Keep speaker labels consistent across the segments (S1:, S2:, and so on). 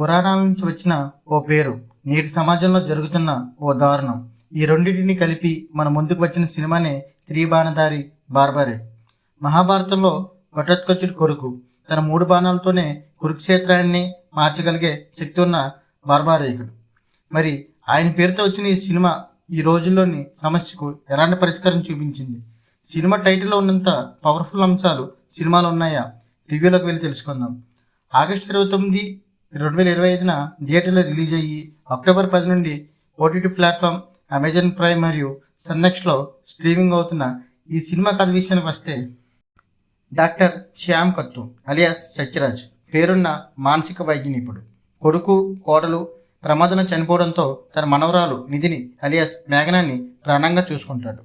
S1: పురాణాల నుంచి వచ్చిన ఓ పేరు నేటి సమాజంలో జరుగుతున్న ఓ దారుణం. ఈ రెండింటిని కలిపి మన ముందుకు వచ్చిన సినిమానే త్రిబాణధారి బార్బరే. మహాభారతంలో ఘటోత్కచుడి కొడుకు తన మూడు బాణాలతోనే కురుక్షేత్రాన్ని మార్చగలిగే శక్తి ఉన్న బార్బారేకుడు మరి ఆయన పేరుతో వచ్చిన ఈ సినిమా ఈ రోజుల్లోని సమస్యకు ఎలాంటి పరిష్కారం చూపించింది? సినిమా టైటిల్లో ఉన్నంత పవర్ఫుల్ అంశాలు సినిమాలు ఉన్నాయా? రివ్యూలోకి వెళ్ళి తెలుసుకుందాం. ఆగస్టు ఇరవై తొమ్మిది రెండు వేల ఇరవై ఐదున థియేటర్లో రిలీజ్ అయ్యి అక్టోబర్ పది నుండి ఓటీటీ ప్లాట్ఫామ్ అమెజాన్ ప్రైమ్ మరియు సన్నెక్స్లో స్ట్రీమింగ్ అవుతున్న ఈ సినిమా కథ విషయానికి వస్తే డాక్టర్ శ్యామ్ కత్తు అలియాస్ సత్యరాజ్ పేరున్న మానసిక వైద్య నిపుణుడు. కొడుకు కోడలు ప్రమాదంలో చనిపోవడంతో తన మనవరాలు నిధిని అలియాస్ మేఘనాన్ని ప్రాణంగా చూసుకుంటాడు.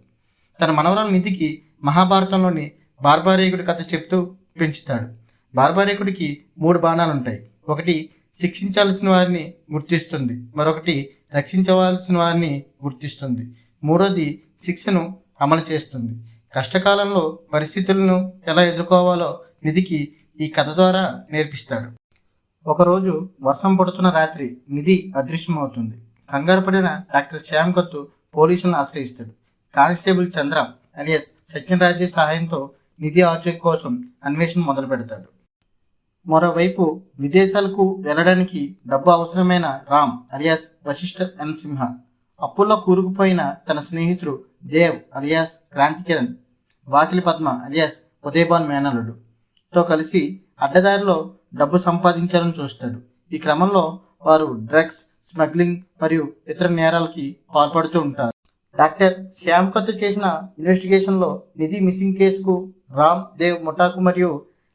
S1: తన మనవరాలు నిధికి మహాభారతంలోని బార్బారేకుడి కథ చెప్తూ పెంచుతాడు. బార్బారేకుడికి మూడు బాణాలు ఉంటాయి ఒకటి శిక్షించాల్సిన వారిని గుర్తిస్తుంది. మరొకటి రక్షించవలసిన వారిని గుర్తిస్తుంది. మూడోది శిక్షను అమలు చేస్తుంది. కష్టకాలంలో పరిస్థితులను ఎలా ఎదుర్కోవాలో నిధికి ఈ కథ ద్వారా నేర్పిస్తాడు. ఒకరోజు వర్షం పడుతున్న రాత్రి నిధి అదృశ్యమవుతుంది. కంగారు పడిన డాక్టర్ శ్యామ్ కత్తు పోలీసులను ఆశ్రయిస్తాడు. కానిస్టేబుల్ చంద్ర అలియస్ సత్యరాజే సహాయంతో నిధి ఆచూక్ కోసం అన్వేషణ మొదలు పెడతాడు మరోవైపు విదేశాలకు వెళ్ళడానికి డబ్బు అవసరమైన రామ్ అలియాస్ వశిష్ఠ ఎన్ సింహ. అప్పుల్లో కూరుకుపోయిన తన స్నేహితుడు దేవ్ అలియాస్ క్రాంతికిరణ్ వాకిలి పద్మ అలియాస్ ఉదయభాన్ మేనలుడు తో కలిసి అడ్డదారిలో డబ్బు సంపాదించాలని చూస్తాడు. ఈ క్రమంలో వారు డ్రగ్స్ స్మగ్లింగ్ మరియు ఇతర నేరాలకి పాల్పడుతూ ఉంటారు. డాక్టర్ శ్యామ్ కొత్త చేసిన ఇన్వెస్టిగేషన్లో నిధి మిస్సింగ్ కేసుకు రామ్ దేవ్ ముఠాకు మరియు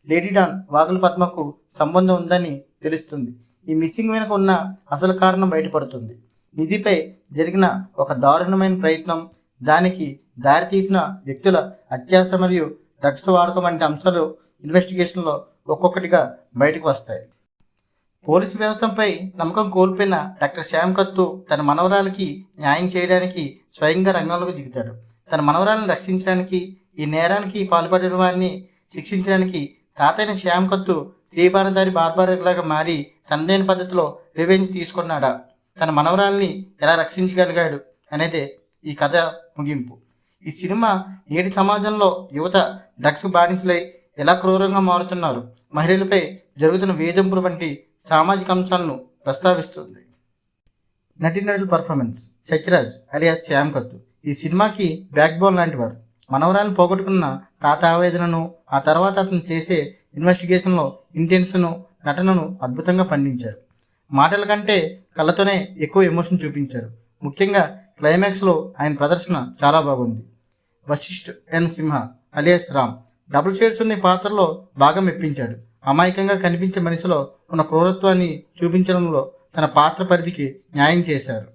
S1: లేడీ డాన్ వాగుల పద్మకు సంబంధం ఉందని తెలుస్తుంది. ఈ మిస్సింగ్ వెనుక ఉన్న అసలు కారణం బయటపడుతుంది. నిధిపై జరిగిన ఒక దారుణమైన ప్రయత్నం దానికి దారితీసిన వ్యక్తుల అత్యాశ మరియు డ్రగ్స్ వాడకం వంటి అంశాలు ఇన్వెస్టిగేషన్లో ఒక్కొక్కటిగా బయటకు వస్తాయి. పోలీసు వ్యవస్థపై నమ్మకం కోల్పోయిన డాక్టర్ శ్యామ్ కత్తు తన మనవరాలకి న్యాయం చేయడానికి స్వయంగా రంగంలోకి దిగుతాడు. తన మనవరాలను రక్షించడానికి ఈ నేరానికి పాల్పడిన వారిని శిక్షించడానికి తాతయ్య శ్యామ్ కత్తు త్రిబాణదారి బార్బారలాగా మారి తనదైన పద్ధతిలో రివెంజ్ తీసుకున్నాడా. తన మనవరాల్ని ఎలా రక్షించగలిగాడు అనేది ఈ కథ ముగింపు. ఈ సినిమా నేటి సమాజంలో యువత డ్రగ్స్ బానిసలై ఎలా క్రూరంగా మారుతున్నారు మహిళలపై జరుగుతున్న వేధింపులు వంటి సామాజిక అంశాలను ప్రస్తావిస్తుంది. నటీనటుల పర్ఫార్మెన్స్ సత్యరాజ్ అలియా శ్యామ్ కత్తు ఈ సినిమాకి బ్యాక్ బోన్ లాంటి వారు మనవరాలను పోగొట్టుకున్న తాత ఆవేదనను ఆ తర్వాత అతను చేసే ఇన్వెస్టిగేషన్లో ఇంటెన్స్ను నటనను అద్భుతంగా పండించారు. మాటల కంటే కళ్ళతోనే ఎక్కువ ఎమోషన్ చూపించారు. ముఖ్యంగా క్లైమాక్స్లో ఆయన ప్రదర్శన చాలా బాగుంది. Vasishta N Simha alias Ram double shades ఉన్న పాత్రలో బాగా మెప్పించాడు. అమాయకంగా కనిపించే మనిషిలో ఉన్న క్రూరత్వాన్ని చూపించడంలో తన పాత్ర పరిధికి న్యాయం చేశారు.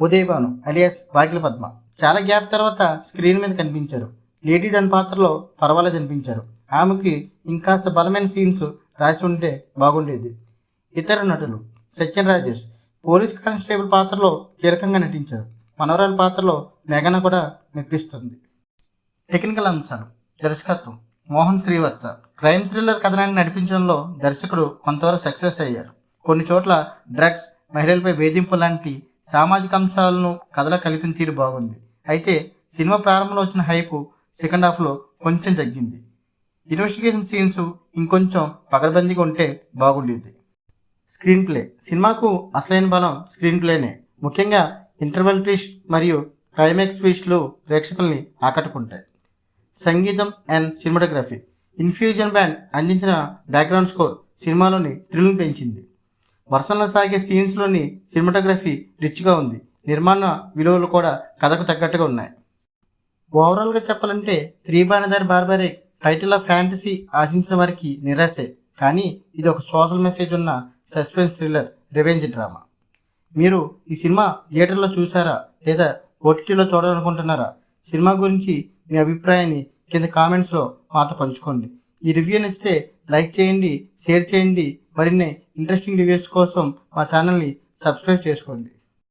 S1: ఉదయభాను అలియాస్ వాకిల పద్మ చాలా గ్యాప్ తర్వాత స్క్రీన్ మీద కనిపించారు. లేడీ డన్ పాత్రలో పర్వాలేదు అనిపించారు. ఆమెకి ఇంకాస్త బలమైన సీన్స్ రాసి ఉంటే బాగుండేది. ఇతర నటులు సత్యన్ రాజేష్ పోలీస్ కానిస్టేబుల్ పాత్రలో కీలకంగా నటించారు. మనవరాల పాత్రలో మేఘన కూడా మెప్పిస్తుంది. టెక్నికల్ అంశాలు. దర్శకత్వం. మోహన్ శ్రీవత్స. క్రైమ్ థ్రిల్లర్ కథనాన్ని నడిపించడంలో దర్శకుడు కొంతవరకు సక్సెస్ అయ్యారు. కొన్ని చోట్ల డ్రగ్స్ మహిళలపై వేధింపు లాంటి సామాజిక అంశాలను కథలో కలిపిన తీరు బాగుంది. అయితే సినిమా ప్రారంభంలో వచ్చిన హైపు సెకండ్ హాఫ్లో కొంచెం తగ్గింది. ఇన్వెస్టిగేషన్ సీన్స్ ఇంకొంచెం పగడబందీగా ఉంటే బాగుండేది. Screen play. సినిమాకు అసలైన బలం స్క్రీన్ ప్లేనే. ముఖ్యంగా ఇంటర్వెల్ ట్విస్ట్ మరియు క్లైమాక్స్ ట్విస్ట్లు ప్రేక్షకుల్ని ఆకట్టుకుంటాయి. సంగీతం అండ్ సినిమాటోగ్రఫీ. ఇన్ఫ్యూజన్ బ్యాండ్ అందించిన బ్యాక్గ్రౌండ్ స్కోర్ సినిమాలోని థ్రిల్ని పెంచింది. వర్షంలో సాగే సీన్స్లోని సినిమాటోగ్రఫీ రిచ్గా ఉంది. నిర్మాణ విలువలు కూడా కథకు తగ్గట్టుగా ఉన్నాయి. ఓవరాల్గా చెప్పాలంటే Tribanadhari Barbarik title of fantasy ఆశించిన వారికి నిరాశే. కానీ ఇది ఒక సోషల్ మెసేజ్ ఉన్న సస్పెన్స్ థ్రిల్లర్ రివెంజ్ డ్రామా. మీరు ఈ సినిమా థియేటర్లో చూసారా లేదా ఓటీటీలో చూడాలనుకుంటున్నారా? సినిమా గురించి మీ అభిప్రాయాన్ని కింద కామెంట్స్లో మాతో పంచుకోండి. ఈ రివ్యూ నచ్చితే లైక్ చేయండి షేర్ చేయండి. మరిన్ని ఇంట్రెస్టింగ్ రివ్యూస్ కోసం మా ఛానల్ని సబ్స్క్రైబ్ చేసుకోండి.